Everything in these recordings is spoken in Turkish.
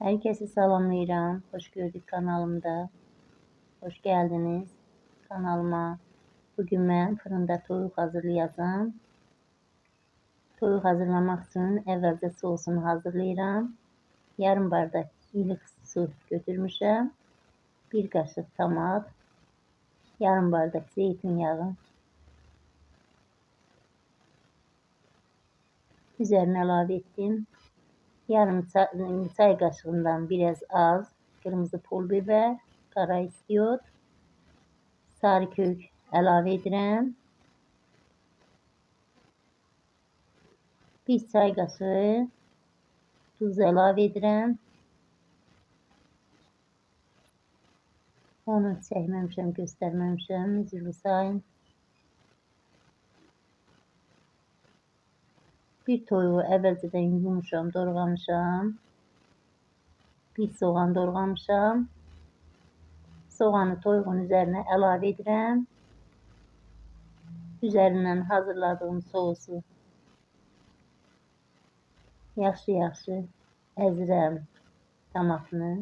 Herkesi salamlayıram. Hoş gördük kanalımda. Hoş geldiniz kanalıma. Bugün ben fırında toyuq hazırlayacağım. Toyuq hazırlamak için əvvəlcə sosunu hazırlayıram. Yarım bardak ilik su götürmüşəm. Bir kaşık tomat. Yarım bardak zeytinyağı. Üzerine ilave ettim. Yarım çay kaşığından biraz az kırmızı pul biber, kara istiyot, sarı kök ilave edirəm. Bir çay kaşığı tuz ilave edirəm. Onu çəkməmişəm, göstərməmişəm, üzrlü sayın. Bir toyuğu əvvəlcədən yumuşam, doğramışam. Bir soğan doğramışam. Soğanı toyuğun üzerine əlavə edirəm. Üzərindən hazırladığım sosu yaxşı-yaxşı əzirəm damakını.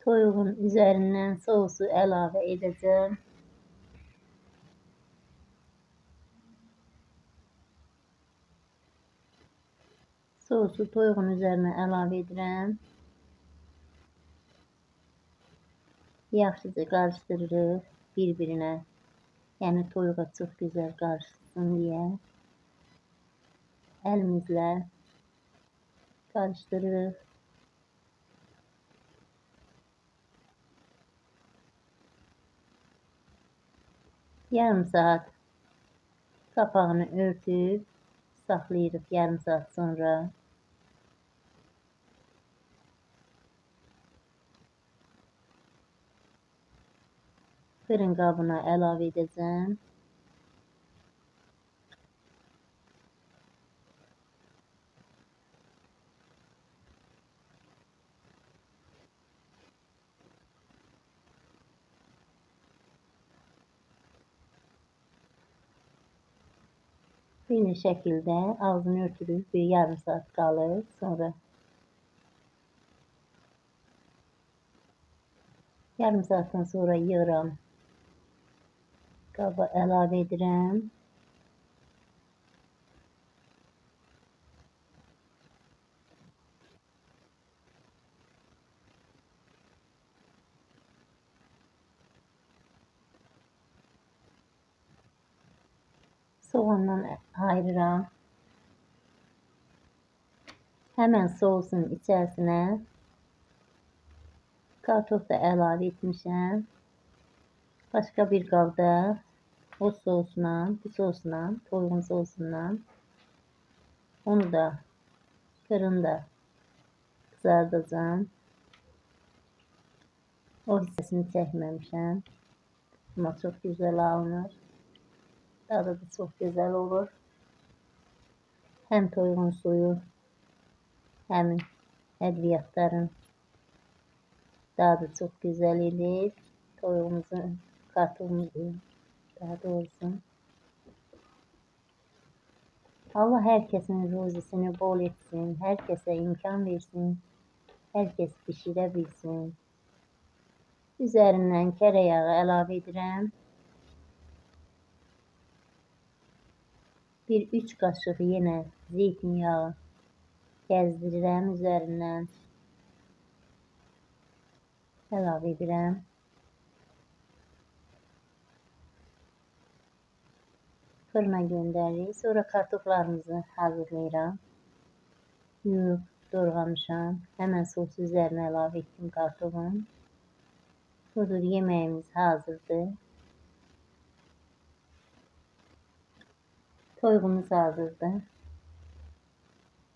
Toyuğun üzerinden sosu ilave edeceğim. Sosu toyuğun üzerine ilave edirəm. Yaxşıca qarışdırırıq bir-birinə. Yəni toyuğa çox gözəl qarışsın deyə əlimizlə qarışdırırıq. Yarım saat kapağını örtüp saklayırıq yarım saat sonra. Fırın qabına əlavə edəcəm. Aynı şekilde ağzını örtülüp bir yarım saat kalır. Sonra yarım saatten sonra yığıram. Qaba əlavə edirəm. Soğandan ayırıram. Hemen soğusun içerisine kartof da əlavə etmişəm. Başqa bir qabda o sousla, bu sousla, toyuğun sosundan onu da fırında kızardacağım. O hissəsini çəkməmişəm. Amma çox gözəl alınır. Tadı da çok güzel olur. Hem toyuğun suyu hem edviyatların tadı çok güzel edir. Toyuğumuzun, kartımızın daha doğrusu. Allah herkesin ruzisini bol etsin. Herkese imkan versin. Herkes pişirebilsin. Üzerinden tereyağı ilave edirəm. Bir üç kaşık yine zeytinyağı gezdirirəm üzerinden əlavə edirəm. Fırına göndəririk. Sonra kartoflarımızı hazırlayıram. Yuyub doğramışam. Hemen sosu üzerine əlavə etdim kartofun. Budur yemeğimiz hazırdır. Toyğumuz hazırdır.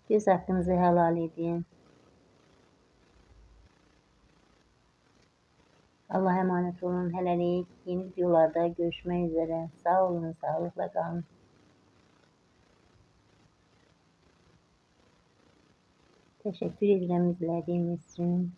Göz hakkınızı helal edin. Allah'a emanet olun. Hələlik yeni videolarda görüşmək üzere. Sağ olun, sağlıkla kalın. Teşekkür ederim izlediğiniz için.